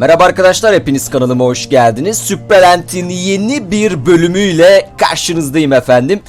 Merhaba arkadaşlar hepiniz kanalıma hoş geldiniz. Süperent'in yeni bir bölümüyle karşınızdayım efendim.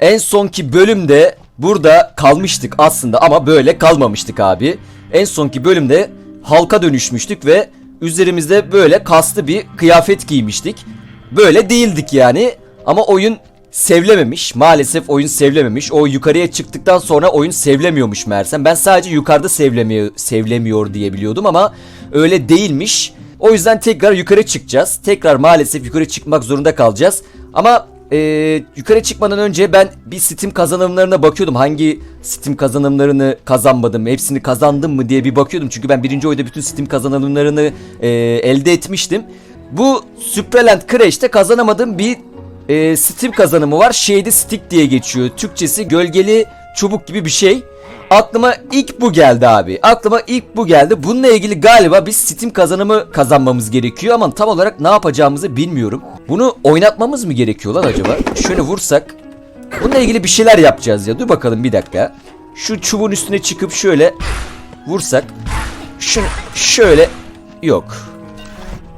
En sonki bölümde burada kalmıştık aslında ama böyle kalmamıştık abi. En sonki bölümde halka dönüşmüştük ve üzerimizde böyle kaslı bir kıyafet giymiştik. Böyle değildik yani ama oyun sevlememiş. Maalesef oyun sevlememiş. O yukarıya çıktıktan sonra oyun sevlemiyormuş meğersem. Ben sadece yukarıda sevlemiyor, sevlemiyor diye biliyordum ama öyle değilmiş. O yüzden tekrar yukarı çıkacağız. Tekrar maalesef yukarı çıkmak zorunda kalacağız. Ama eee, yukarı çıkmadan önce ben bir Steam kazanımlarına bakıyordum. Hangi Steam kazanımlarını kazanmadım, hepsini kazandım mı diye bir bakıyordum. Çünkü ben birinci oyda bütün Steam kazanımlarını eee, elde etmiştim. Bu Supraland Crash'te kazanamadığım bir e, Steam kazanımı var. Shady Stick diye geçiyor. Türkçesi gölgeli çubuk gibi bir şey. Aklıma ilk bu geldi abi. Aklıma ilk bu geldi. Bununla ilgili galiba biz Steam kazanımı kazanmamız gerekiyor ama tam olarak ne yapacağımızı bilmiyorum. Bunu oynatmamız mı gerekiyor lan acaba? Şöyle vursak. Bununla ilgili bir şeyler yapacağız ya. Dur bakalım bir dakika. Şu çubuğun üstüne çıkıp şöyle vursak. Şunu şöyle yok.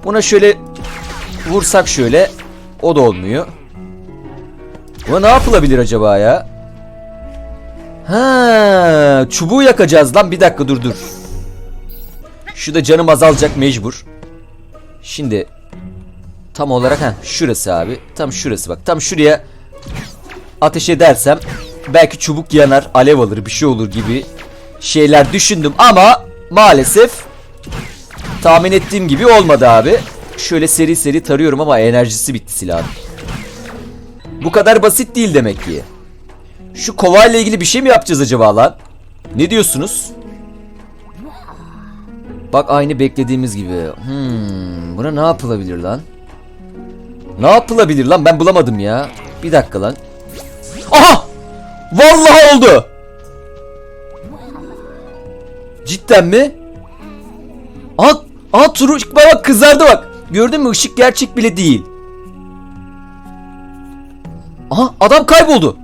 Buna şöyle vursak şöyle o da olmuyor. Buna ne yapılabilir acaba ya? Ha, çubuğu yakacağız lan bir dakika dur dur. Şu da canım azalacak mecbur. Şimdi tam olarak ha şurası abi. Tam şurası bak. Tam şuraya ateş edersem belki çubuk yanar, alev alır, bir şey olur gibi şeyler düşündüm ama maalesef tahmin ettiğim gibi olmadı abi. Şöyle seri seri tarıyorum ama enerjisi bitti silahın. Bu kadar basit değil demek ki. Şu kovayla ilgili bir şey mi yapacağız acaba lan? Ne diyorsunuz? Bak aynı beklediğimiz gibi. Hmm, buna ne yapılabilir lan? Ne yapılabilir lan? Ben bulamadım ya. Bir dakika lan. Aha! Vallahi oldu. Cidden mi? Aa, aa turu bak kızardı bak. Gördün mü ışık gerçek bile değil. Aha adam kayboldu.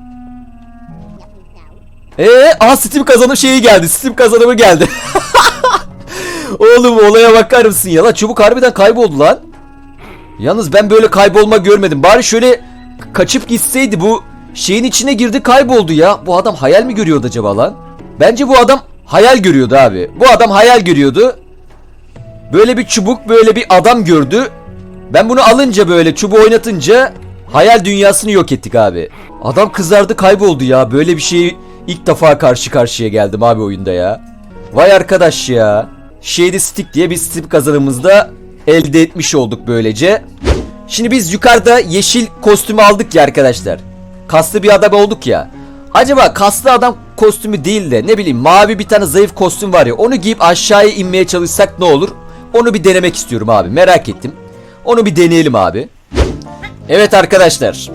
Ee, aha Steam kazanım şeyi geldi. Steam kazanımı geldi. Oğlum olaya bakar mısın ya lan? Çubuk harbiden kayboldu lan. Yalnız ben böyle kaybolma görmedim. Bari şöyle kaçıp gitseydi bu şeyin içine girdi kayboldu ya. Bu adam hayal mi görüyordu acaba lan? Bence bu adam hayal görüyordu abi. Bu adam hayal görüyordu. Böyle bir çubuk böyle bir adam gördü. Ben bunu alınca böyle çubuğu oynatınca hayal dünyasını yok ettik abi. Adam kızardı kayboldu ya. Böyle bir şeyi ilk defa karşı karşıya geldim abi oyunda ya. Vay arkadaş ya. Shady Stick diye bir Steam kazanımızda elde etmiş olduk böylece. Şimdi biz yukarıda yeşil kostümü aldık ya arkadaşlar. Kaslı bir adam olduk ya. Acaba kaslı adam kostümü değil de ne bileyim mavi bir tane zayıf kostüm var ya onu giyip aşağıya inmeye çalışsak ne olur? Onu bir denemek istiyorum abi merak ettim. Onu bir deneyelim abi. Evet arkadaşlar.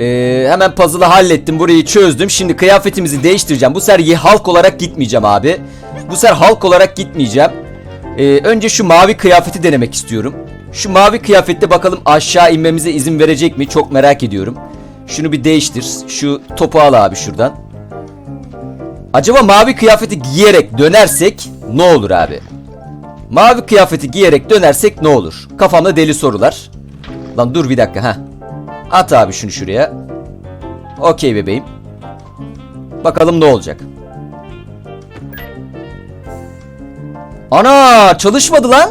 Ee, hemen puzzle'ı hallettim burayı çözdüm. Şimdi kıyafetimizi değiştireceğim. Bu sefer halk olarak gitmeyeceğim abi. Bu sefer halk olarak gitmeyeceğim. Ee, önce şu mavi kıyafeti denemek istiyorum. Şu mavi kıyafette bakalım aşağı inmemize izin verecek mi? Çok merak ediyorum. Şunu bir değiştir. Şu topu al abi şuradan. Acaba mavi kıyafeti giyerek dönersek ne olur abi? Mavi kıyafeti giyerek dönersek ne olur? Kafamda deli sorular. Lan dur bir dakika ha. At abi şunu şuraya. Okey bebeğim. Bakalım ne olacak. Ana çalışmadı lan.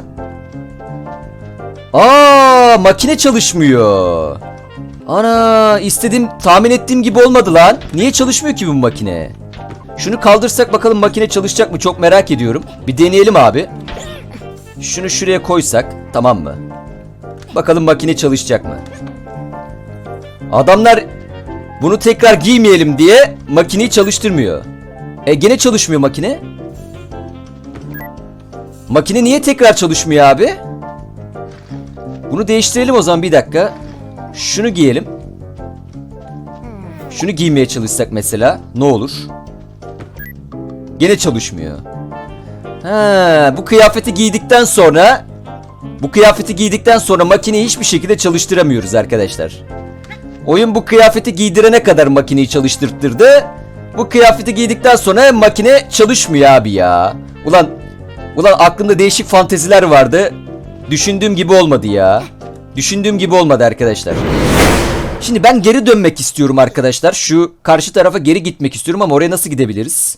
Aa makine çalışmıyor. Ana istediğim tahmin ettiğim gibi olmadı lan. Niye çalışmıyor ki bu makine? Şunu kaldırsak bakalım makine çalışacak mı çok merak ediyorum. Bir deneyelim abi. Şunu şuraya koysak tamam mı? Bakalım makine çalışacak mı? Adamlar bunu tekrar giymeyelim diye makineyi çalıştırmıyor. E gene çalışmıyor makine. Makine niye tekrar çalışmıyor abi? Bunu değiştirelim o zaman bir dakika. Şunu giyelim. Şunu giymeye çalışsak mesela ne olur? Gene çalışmıyor. Ha, bu kıyafeti giydikten sonra bu kıyafeti giydikten sonra makineyi hiçbir şekilde çalıştıramıyoruz arkadaşlar. Oyun bu kıyafeti giydirene kadar makineyi çalıştırttırdı. Bu kıyafeti giydikten sonra makine çalışmıyor abi ya. Ulan ulan aklımda değişik fanteziler vardı. Düşündüğüm gibi olmadı ya. Düşündüğüm gibi olmadı arkadaşlar. Şimdi ben geri dönmek istiyorum arkadaşlar. Şu karşı tarafa geri gitmek istiyorum ama oraya nasıl gidebiliriz?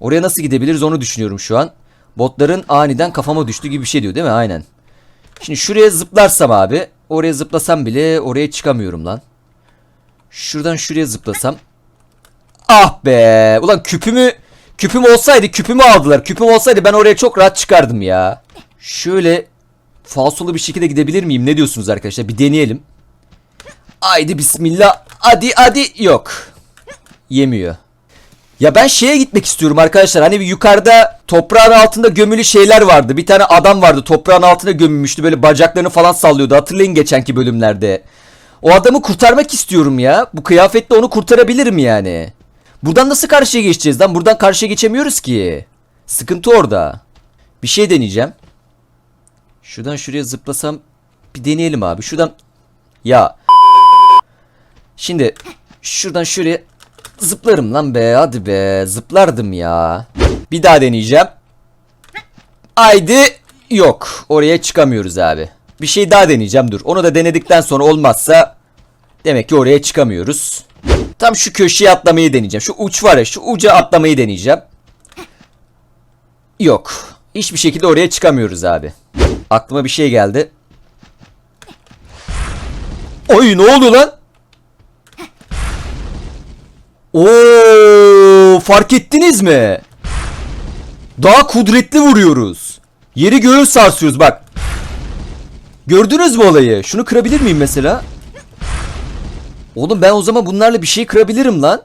Oraya nasıl gidebiliriz onu düşünüyorum şu an. Botların aniden kafama düştü gibi bir şey diyor değil mi? Aynen. Şimdi şuraya zıplarsam abi. Oraya zıplasam bile oraya çıkamıyorum lan. Şuradan şuraya zıplasam. Ah be. Ulan küpümü küpüm olsaydı küpümü aldılar. Küpüm olsaydı ben oraya çok rahat çıkardım ya. Şöyle falsolu bir şekilde gidebilir miyim? Ne diyorsunuz arkadaşlar? Bir deneyelim. Haydi bismillah. Hadi hadi. Yok. Yemiyor. Ya ben şeye gitmek istiyorum arkadaşlar. Hani bir yukarıda toprağın altında gömülü şeyler vardı. Bir tane adam vardı toprağın altına gömülmüştü. Böyle bacaklarını falan sallıyordu. Hatırlayın geçenki bölümlerde. O adamı kurtarmak istiyorum ya. Bu kıyafetle onu kurtarabilirim yani. Buradan nasıl karşıya geçeceğiz lan? Buradan karşıya geçemiyoruz ki. Sıkıntı orada. Bir şey deneyeceğim. Şuradan şuraya zıplasam bir deneyelim abi. Şuradan ya Şimdi şuradan şuraya zıplarım lan be hadi be zıplardım ya. Bir daha deneyeceğim. Haydi yok oraya çıkamıyoruz abi. Bir şey daha deneyeceğim dur. Onu da denedikten sonra olmazsa demek ki oraya çıkamıyoruz. Tam şu köşeye atlamayı deneyeceğim. Şu uç var ya şu uca atlamayı deneyeceğim. Yok. Hiçbir şekilde oraya çıkamıyoruz abi. Aklıma bir şey geldi. Oy ne oldu lan? Oo, fark ettiniz mi? Daha kudretli vuruyoruz. Yeri göğü sarsıyoruz bak. Gördünüz mü olayı? Şunu kırabilir miyim mesela? Oğlum ben o zaman bunlarla bir şey kırabilirim lan.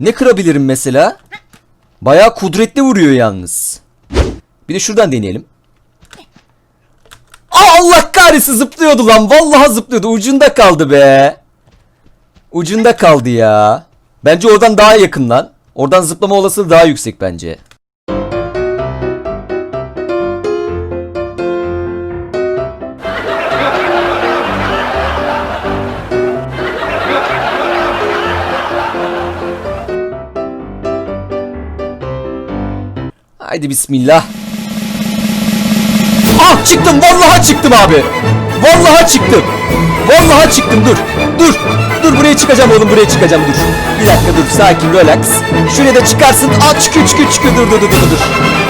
Ne kırabilirim mesela? Bayağı kudretli vuruyor yalnız. Bir de şuradan deneyelim. Allah kahretsin zıplıyordu lan. Vallahi zıplıyordu. Ucunda kaldı be. Ucunda kaldı ya. Bence oradan daha yakın lan. Oradan zıplama olasılığı daha yüksek bence. Haydi bismillah. Ah çıktım vallahi çıktım abi. Vallahi çıktım. Vallahi çıktım dur. Dur. Dur buraya çıkacağım oğlum buraya çıkacağım dur. Bir dakika dur sakin relax. Şuraya da çıkarsın. At çıkıyor çıkıyor çıkıyor dur dur dur dur dur.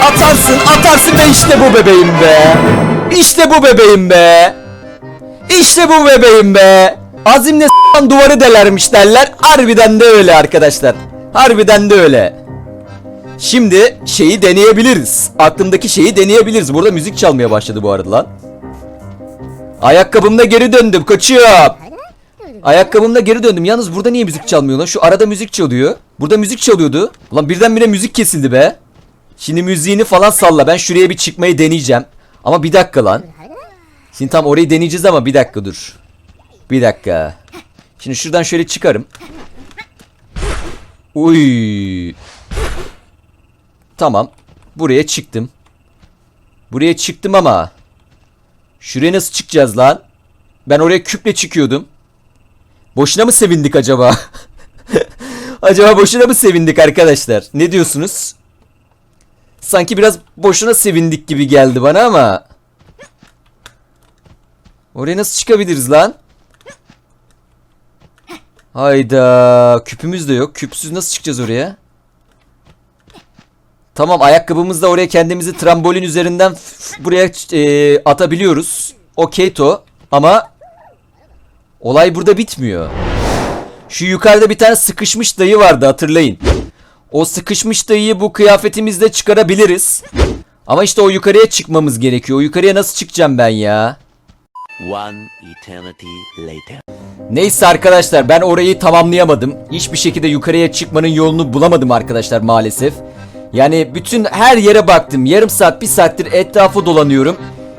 Atarsın atarsın ve işte bu bebeğim be. İşte bu bebeğim be. İşte bu bebeğim be. Azimle s**an duvarı delermiş derler. Harbiden de öyle arkadaşlar. Harbiden de öyle. Şimdi şeyi deneyebiliriz. Aklımdaki şeyi deneyebiliriz. Burada müzik çalmaya başladı bu arada lan. Ayakkabımda geri döndüm. Kaçıyorum. Ayakkabımda geri döndüm. Yalnız burada niye müzik çalmıyor lan? Şu arada müzik çalıyor. Burada müzik çalıyordu. Ulan birdenbire müzik kesildi be. Şimdi müziğini falan salla. Ben şuraya bir çıkmayı deneyeceğim. Ama bir dakika lan. Şimdi tam orayı deneyeceğiz ama bir dakika dur. Bir dakika. Şimdi şuradan şöyle çıkarım. Uy. Tamam. Buraya çıktım. Buraya çıktım ama. Şuraya nasıl çıkacağız lan? Ben oraya küple çıkıyordum. Boşuna mı sevindik acaba? acaba boşuna mı sevindik arkadaşlar? Ne diyorsunuz? Sanki biraz boşuna sevindik gibi geldi bana ama. Oraya nasıl çıkabiliriz lan? Hayda. Küpümüz de yok. Küpsüz nasıl çıkacağız oraya? Tamam ayakkabımızla oraya kendimizi trambolin üzerinden buraya e, atabiliyoruz. Okey to. Ama olay burada bitmiyor. Şu yukarıda bir tane sıkışmış dayı vardı hatırlayın. O sıkışmış dayıyı bu kıyafetimizle çıkarabiliriz. Ama işte o yukarıya çıkmamız gerekiyor. O yukarıya nasıl çıkacağım ben ya? One eternity later. Neyse arkadaşlar ben orayı tamamlayamadım. Hiçbir şekilde yukarıya çıkmanın yolunu bulamadım arkadaşlar maalesef. Yani bütün her yere baktım. Yarım saat bir saattir etrafı dolanıyorum.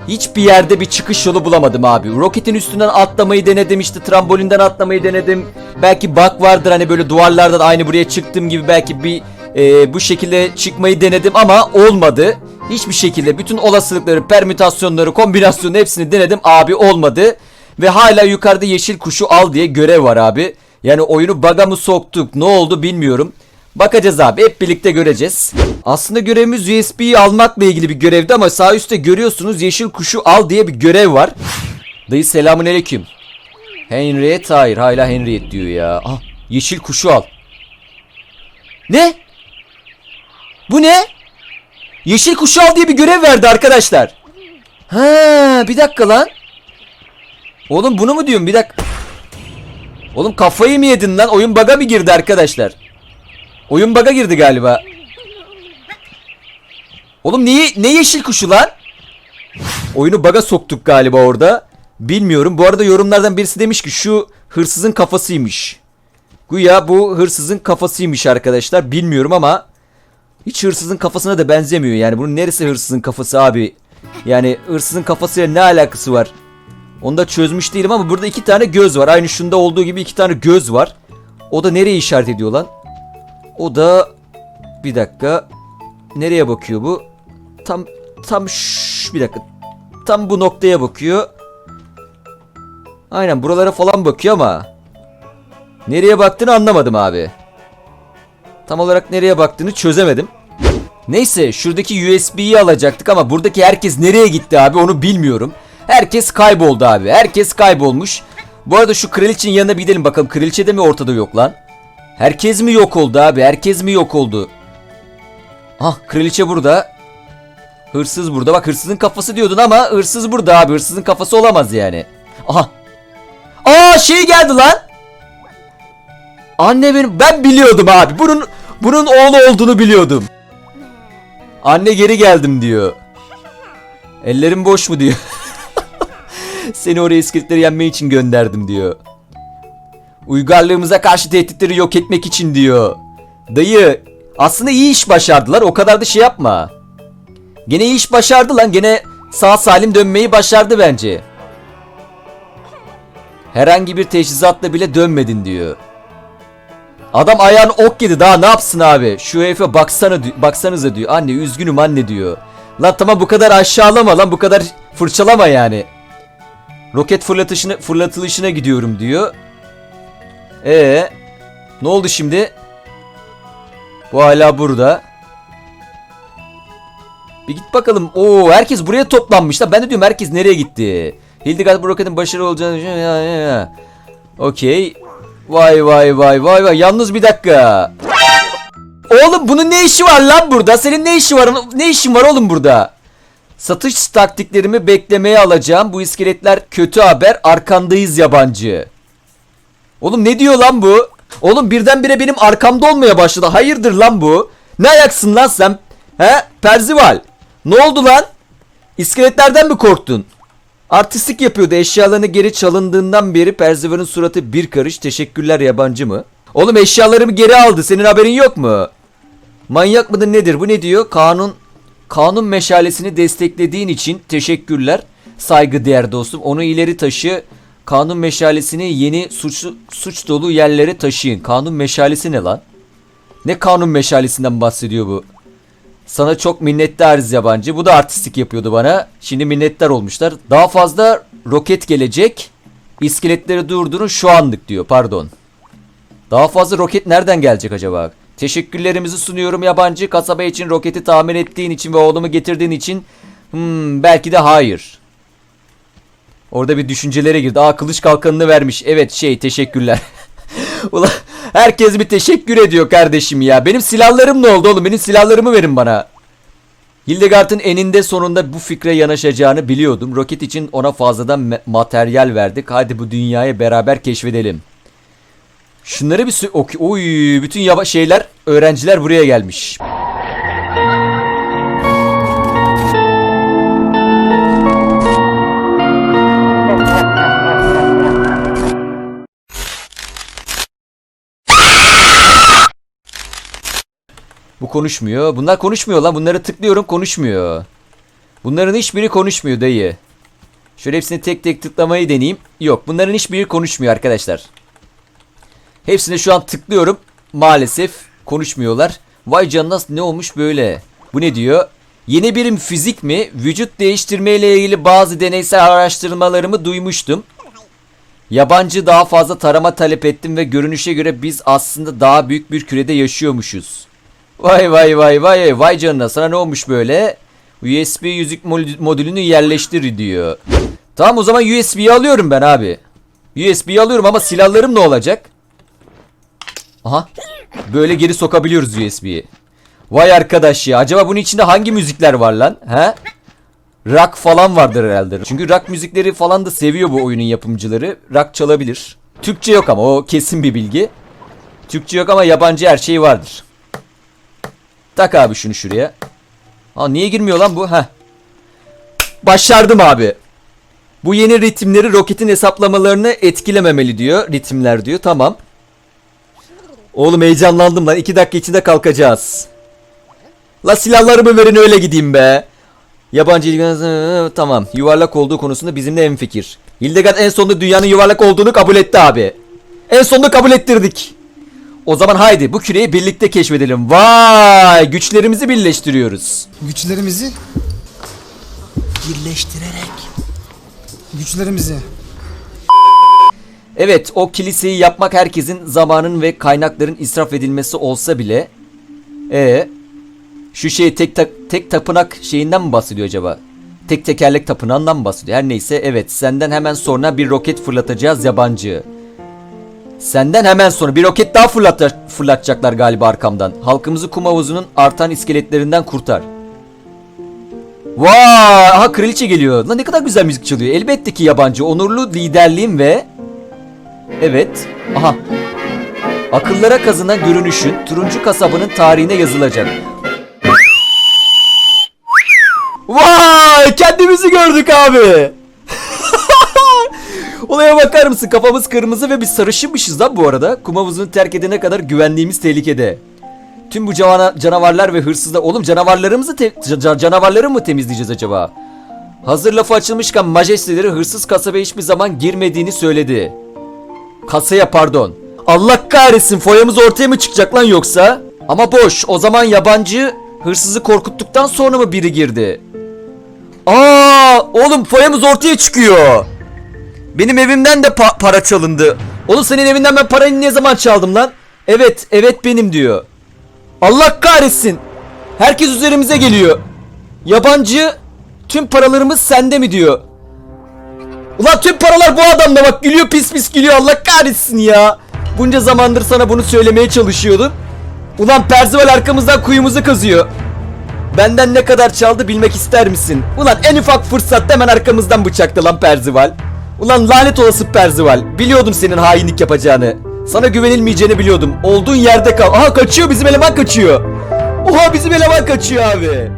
Hiçbir yerde bir çıkış yolu bulamadım abi. Roketin üstünden atlamayı denedim işte trambolinden atlamayı denedim. Belki bug vardır hani böyle duvarlardan aynı buraya çıktığım gibi belki bir e, bu şekilde çıkmayı denedim ama olmadı. Hiçbir şekilde bütün olasılıkları, permütasyonları, kombinasyonu hepsini denedim abi olmadı. Ve hala yukarıda yeşil kuşu al diye görev var abi. Yani oyunu bug'a mı soktuk ne oldu bilmiyorum. Bakacağız abi hep birlikte göreceğiz. Aslında görevimiz USB'yi almakla ilgili bir görevdi ama sağ üstte görüyorsunuz yeşil kuşu al diye bir görev var. Dayı selamun aleyküm. Henriette hayır hala Henriette diyor ya. Ah yeşil kuşu al. Ne? Bu ne? Yeşil kuşu al diye bir görev verdi arkadaşlar. Ha bir dakika lan. Oğlum bunu mu diyorum bir dakika. Oğlum kafayı mı yedin lan? Oyun baga mı girdi arkadaşlar? Oyun baga girdi galiba. Oğlum niye ne yeşil kuşu lan? Oyunu baga soktuk galiba orada. Bilmiyorum. Bu arada yorumlardan birisi demiş ki şu hırsızın kafasıymış. Güya bu hırsızın kafasıymış arkadaşlar. Bilmiyorum ama hiç hırsızın kafasına da benzemiyor. Yani bunun neresi hırsızın kafası abi? Yani hırsızın kafasıyla ne alakası var? Onu da çözmüş değilim ama burada iki tane göz var. Aynı şunda olduğu gibi iki tane göz var. O da nereye işaret ediyor lan? O da bir dakika. Nereye bakıyor bu? Tam tam şş, bir dakika. Tam bu noktaya bakıyor. Aynen buralara falan bakıyor ama nereye baktığını anlamadım abi. Tam olarak nereye baktığını çözemedim. Neyse şuradaki USB'yi alacaktık ama buradaki herkes nereye gitti abi onu bilmiyorum. Herkes kayboldu abi. Herkes kaybolmuş. Bu arada şu kraliçenin yanına bir gidelim bakalım. Kraliçe de mi ortada yok lan? Herkes mi yok oldu abi? Herkes mi yok oldu? Ah kraliçe burada. Hırsız burada. Bak hırsızın kafası diyordun ama hırsız burada abi. Hırsızın kafası olamaz yani. Aha. Aa şey geldi lan. Anne benim ben biliyordum abi. Bunun bunun oğlu olduğunu biliyordum. Anne geri geldim diyor. Ellerim boş mu diyor. Seni oraya iskeletleri yenme için gönderdim diyor. Uygarlığımıza karşı tehditleri yok etmek için diyor. Dayı aslında iyi iş başardılar o kadar da şey yapma. Gene iyi iş başardı lan gene sağ salim dönmeyi başardı bence. Herhangi bir teçhizatla bile dönmedin diyor. Adam ayağını ok yedi daha ne yapsın abi? Şu herife baksana baksanıza diyor. Anne üzgünüm anne diyor. Lan tamam bu kadar aşağılama lan bu kadar fırçalama yani. Roket fırlatışını fırlatılışına gidiyorum diyor. Ee, ne oldu şimdi? Bu hala burada. Bir git bakalım. Oo herkes buraya toplanmış da ben de diyorum herkes nereye gitti? Hildegard bu roketin başarılı olacağını düşünüyor. Ya, ya, ya. Okey. Vay vay vay vay vay. Yalnız bir dakika. Oğlum bunun ne işi var lan burada? Senin ne işi var? Ne işin var oğlum burada? Satış taktiklerimi beklemeye alacağım. Bu iskeletler kötü haber. Arkandayız yabancı. Oğlum ne diyor lan bu? Oğlum birdenbire benim arkamda olmaya başladı. Hayırdır lan bu? Ne ayaksın lan sen? He? Perzival. Ne oldu lan? İskeletlerden mi korktun? Artistik yapıyordu. Eşyalarını geri çalındığından beri Perzival'ın suratı bir karış. Teşekkürler yabancı mı? Oğlum eşyalarımı geri aldı. Senin haberin yok mu? Manyak mıdır nedir? Bu ne diyor? Kanun kanun meşalesini desteklediğin için teşekkürler. Saygı değer dostum. Onu ileri taşı. Kanun meşalesini yeni suç suç dolu yerlere taşıyın. Kanun meşalesi ne lan? Ne kanun meşalesinden bahsediyor bu? Sana çok minnettarız yabancı. Bu da artistik yapıyordu bana. Şimdi minnettar olmuşlar. Daha fazla roket gelecek. İskeletleri durdurun şu anlık diyor. Pardon. Daha fazla roket nereden gelecek acaba? Teşekkürlerimizi sunuyorum yabancı. Kasaba için roketi tamir ettiğin için ve oğlumu getirdiğin için. Hmm, belki de hayır. Orada bir düşüncelere girdi. Aa kılıç kalkanını vermiş. Evet şey teşekkürler. Ulan herkes bir teşekkür ediyor kardeşim ya. Benim silahlarım ne oldu oğlum? Benim silahlarımı verin bana. Hildegard'ın eninde sonunda bu fikre yanaşacağını biliyordum. Roket için ona fazladan materyal verdik. Hadi bu dünyayı beraber keşfedelim. Şunları bir Oy, bütün yaba şeyler öğrenciler buraya gelmiş. Bu konuşmuyor. Bunlar konuşmuyor lan. Bunları tıklıyorum konuşmuyor. Bunların hiçbiri konuşmuyor dayı. Şöyle hepsini tek tek tıklamayı deneyeyim. Yok bunların hiçbiri konuşmuyor arkadaşlar. Hepsine şu an tıklıyorum. Maalesef konuşmuyorlar. Vay canına ne olmuş böyle? Bu ne diyor? Yeni birim fizik mi? Vücut değiştirme ile ilgili bazı deneysel araştırmalarımı duymuştum. Yabancı daha fazla tarama talep ettim ve görünüşe göre biz aslında daha büyük bir kürede yaşıyormuşuz. Vay vay vay vay vay canına sana ne olmuş böyle? USB yüzük mod- modülünü yerleştir diyor. Tamam o zaman USB'yi alıyorum ben abi. USB'yi alıyorum ama silahlarım ne olacak? Aha. Böyle geri sokabiliyoruz USB'yi. Vay arkadaş ya. Acaba bunun içinde hangi müzikler var lan? He? Rock falan vardır herhalde. Çünkü rock müzikleri falan da seviyor bu oyunun yapımcıları. Rock çalabilir. Türkçe yok ama o kesin bir bilgi. Türkçe yok ama yabancı her şey vardır. Tak abi şunu şuraya. Ha niye girmiyor lan bu? Heh. Başardım abi. Bu yeni ritimleri roketin hesaplamalarını etkilememeli diyor. Ritimler diyor. Tamam. Oğlum heyecanlandım lan. 2 dakika içinde kalkacağız. La silahlarımı verin öyle gideyim be. Yabancı ilgilen... Tamam. Yuvarlak olduğu konusunda bizimle en fikir. Hildegard en sonunda dünyanın yuvarlak olduğunu kabul etti abi. En sonunda kabul ettirdik. O zaman haydi bu küreyi birlikte keşfedelim. Vay! Güçlerimizi birleştiriyoruz. Güçlerimizi, Birleştirerek. güçlerimizi. Evet o kiliseyi yapmak herkesin zamanın ve kaynakların israf edilmesi olsa bile e şu şey tek tak- tek tapınak şeyinden mi bahsediyor acaba? Tek tekerlek tapınağından mı bahsediyor? Her neyse evet senden hemen sonra bir roket fırlatacağız yabancı. Senden hemen sonra bir roket daha fırlat fırlatacaklar galiba arkamdan. Halkımızı kum havuzunun artan iskeletlerinden kurtar. Vay! Aha kraliçe geliyor. Lan ne kadar güzel müzik çalıyor. Elbette ki yabancı. Onurlu liderliğim ve Evet. Aha. Akıllara kazınan görünüşün turuncu kasabının tarihine yazılacak. Vay! Kendimizi gördük abi. Olaya bakar mısın? Kafamız kırmızı ve biz sarışınmışız lan bu arada. Kum havuzunu terk edene kadar güvenliğimiz tehlikede. Tüm bu cana- canavarlar ve hırsızlar... Oğlum canavarlarımızı te- ca- canavarları mı temizleyeceğiz acaba? Hazır lafı açılmışken majesteleri hırsız kasabaya hiçbir zaman girmediğini söyledi. Kasaya pardon. Allah kahretsin foyamız ortaya mı çıkacak lan yoksa? Ama boş. O zaman yabancı hırsızı korkuttuktan sonra mı biri girdi? Aa, oğlum foyamız ortaya çıkıyor. Benim evimden de pa- para çalındı. Oğlum senin evinden ben parayı ne zaman çaldım lan? Evet, evet benim diyor. Allah kahretsin. Herkes üzerimize geliyor. Yabancı tüm paralarımız sende mi diyor. Ulan tüm paralar bu adamda bak gülüyor pis pis gülüyor Allah kahretsin ya. Bunca zamandır sana bunu söylemeye çalışıyordum. Ulan Perzival arkamızdan kuyumuzu kazıyor. Benden ne kadar çaldı bilmek ister misin? Ulan en ufak fırsatta hemen arkamızdan bıçaktı lan Perzival. Ulan lanet olası Perzival. Biliyordum senin hainlik yapacağını. Sana güvenilmeyeceğini biliyordum. Olduğun yerde kal. Aha kaçıyor bizim eleman kaçıyor. Oha bizim eleman kaçıyor abi.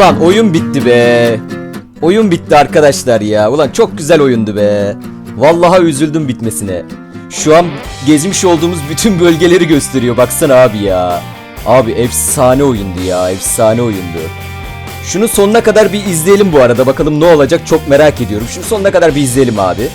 Ulan oyun bitti be. Oyun bitti arkadaşlar ya. Ulan çok güzel oyundu be. Vallahi üzüldüm bitmesine. Şu an gezmiş olduğumuz bütün bölgeleri gösteriyor. Baksana abi ya. Abi efsane oyundu ya. Efsane oyundu. Şunu sonuna kadar bir izleyelim bu arada. Bakalım ne olacak çok merak ediyorum. Şunu sonuna kadar bir izleyelim abi.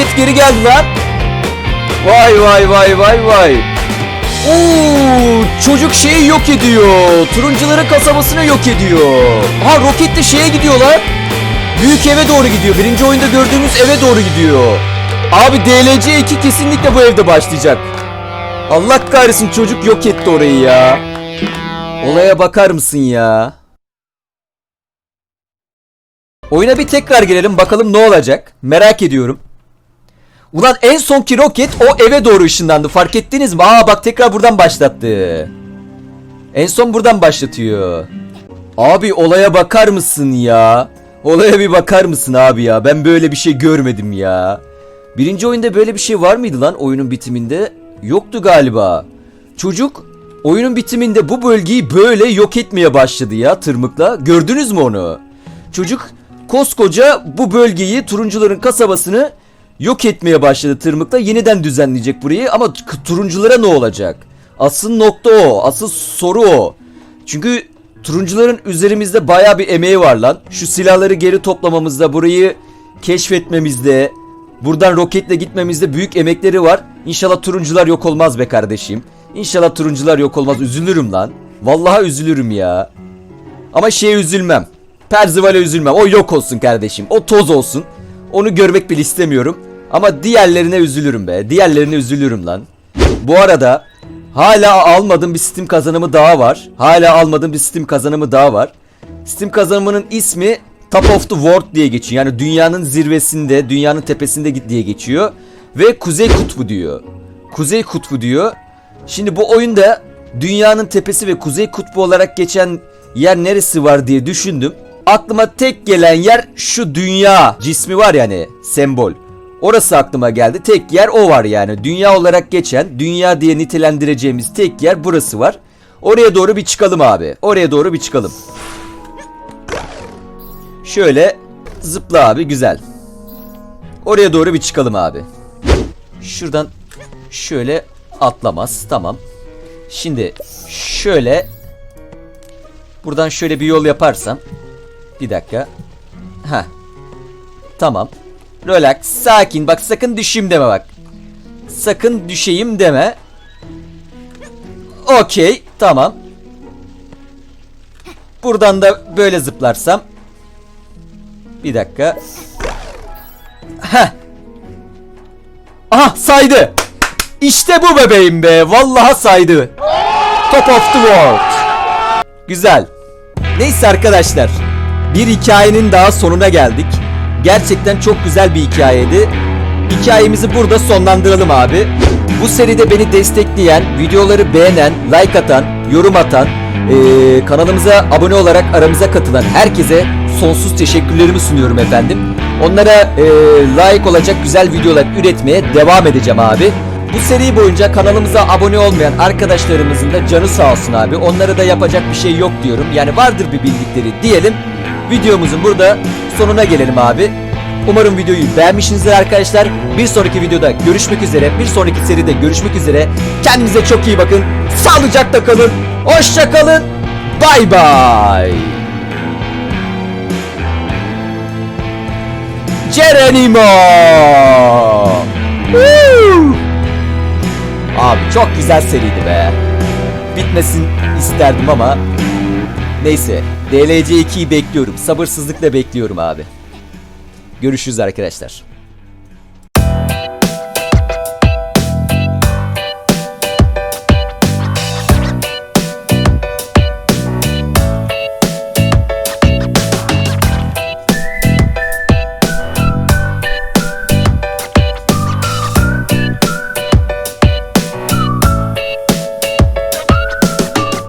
Roket geri geldi lan. Vay vay vay vay vay. Oo, çocuk şeyi yok ediyor. Turuncuların kasabasını yok ediyor. Ha roket de şeye gidiyor lan. Büyük eve doğru gidiyor. Birinci oyunda gördüğümüz eve doğru gidiyor. Abi DLC 2 kesinlikle bu evde başlayacak. Allah kahretsin çocuk yok etti orayı ya. Olaya bakar mısın ya? Oyuna bir tekrar girelim bakalım ne olacak. Merak ediyorum. Ulan en sonki roket o eve doğru ışınlandı. Fark ettiniz mi? Aa bak tekrar buradan başlattı. En son buradan başlatıyor. Abi olaya bakar mısın ya? Olaya bir bakar mısın abi ya? Ben böyle bir şey görmedim ya. Birinci oyunda böyle bir şey var mıydı lan oyunun bitiminde? Yoktu galiba. Çocuk oyunun bitiminde bu bölgeyi böyle yok etmeye başladı ya tırmıkla. Gördünüz mü onu? Çocuk koskoca bu bölgeyi turuncuların kasabasını yok etmeye başladı tırmıkla. Yeniden düzenleyecek burayı ama turunculara ne olacak? Asıl nokta o. Asıl soru o. Çünkü turuncuların üzerimizde baya bir emeği var lan. Şu silahları geri toplamamızda, burayı keşfetmemizde, buradan roketle gitmemizde büyük emekleri var. İnşallah turuncular yok olmaz be kardeşim. İnşallah turuncular yok olmaz. Üzülürüm lan. Vallahi üzülürüm ya. Ama şeye üzülmem. Perzival'e üzülmem. O yok olsun kardeşim. O toz olsun. Onu görmek bile istemiyorum. Ama diğerlerine üzülürüm be. Diğerlerine üzülürüm lan. Bu arada hala almadığım bir Steam kazanımı daha var. Hala almadığım bir Steam kazanımı daha var. Steam kazanımının ismi Top of the World diye geçiyor. Yani dünyanın zirvesinde, dünyanın tepesinde diye geçiyor. Ve Kuzey Kutbu diyor. Kuzey Kutbu diyor. Şimdi bu oyunda dünyanın tepesi ve Kuzey Kutbu olarak geçen yer neresi var diye düşündüm. Aklıma tek gelen yer şu dünya cismi var yani sembol. Orası aklıma geldi. Tek yer o var yani. Dünya olarak geçen, dünya diye nitelendireceğimiz tek yer burası var. Oraya doğru bir çıkalım abi. Oraya doğru bir çıkalım. Şöyle zıpla abi güzel. Oraya doğru bir çıkalım abi. Şuradan şöyle atlamaz. Tamam. Şimdi şöyle buradan şöyle bir yol yaparsam bir dakika. Ha. Tamam. Relax, sakin. Bak sakın düşeyim deme bak. Sakın düşeyim deme. Okey, tamam. Buradan da böyle zıplarsam. Bir dakika. Heh. Aha saydı. İşte bu bebeğim be. Vallahi saydı. Top of the world. Güzel. Neyse arkadaşlar. Bir hikayenin daha sonuna geldik. Gerçekten çok güzel bir hikayeydi. Hikayemizi burada sonlandıralım abi. Bu seride beni destekleyen, videoları beğenen, like atan, yorum atan, eee, kanalımıza abone olarak aramıza katılan herkese sonsuz teşekkürlerimi sunuyorum efendim. Onlara eee layık olacak güzel videolar üretmeye devam edeceğim abi. Bu seri boyunca kanalımıza abone olmayan arkadaşlarımızın da canı sağ olsun abi. Onlara da yapacak bir şey yok diyorum. Yani vardır bir bildikleri diyelim. Videomuzun burada sonuna gelelim abi. Umarım videoyu beğenmişsinizdir arkadaşlar. Bir sonraki videoda görüşmek üzere. Bir sonraki seride görüşmek üzere. Kendinize çok iyi bakın. Sağlıcakla kalın. Hoşça kalın. Bay bay. Geronimo. Abi çok güzel seriydi be. Bitmesin isterdim ama neyse. DLC 2'yi bekliyorum. Sabırsızlıkla bekliyorum abi. Görüşürüz arkadaşlar.